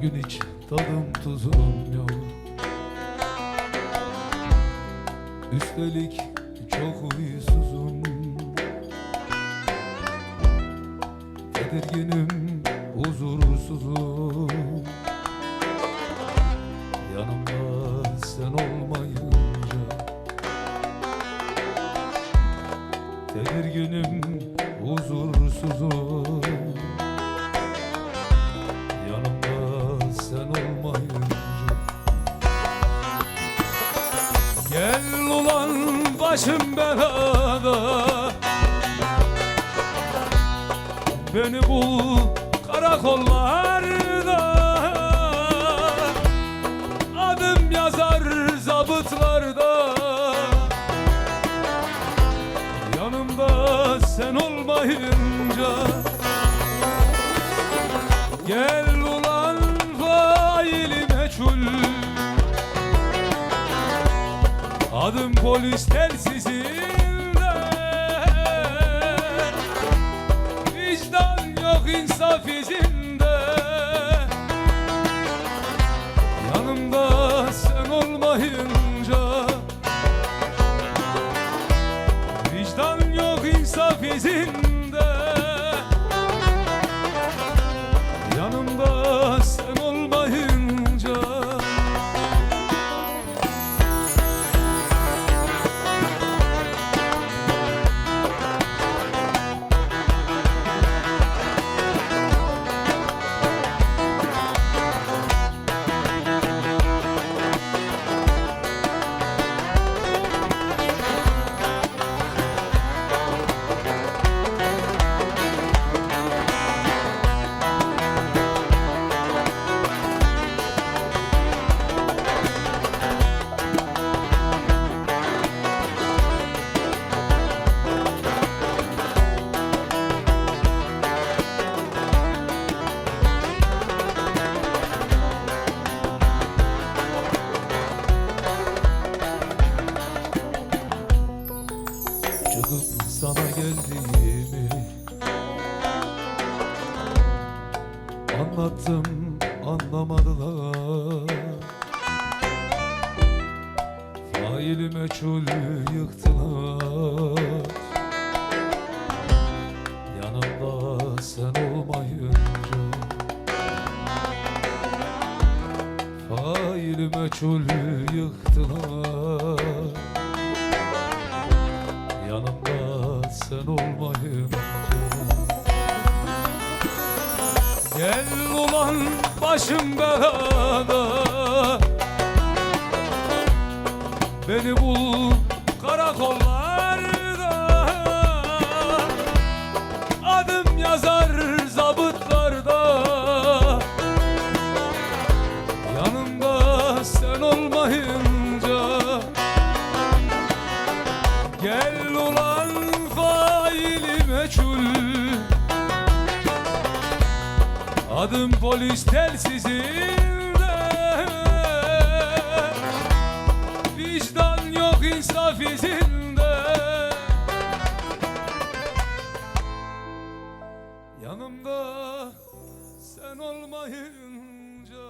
gün hiç tadım tuzum yok. Üstelik çok huysuzum. Tedirginim, huzursuzum. Yanımda sen olmayınca Tedirginim, huzursuzum başım belada. Beni bul karakollarda. Adım yazar zabıtlarda. Yanımda sen olmayınca Gel Adım polis telsizinde Vicdan yok insaf izinde sana geldiğimi Anlattım anlamadılar. Faili meçhul yıktılar. Yanımda sen olmayınca Faili meçhul yıktılar sen olmayınca Gel ulan başım belada. Beni bul karakollarda. Adım yazar meçhul Adım polis telsizinde Vicdan yok insaf izinde. Yanımda sen olmayınca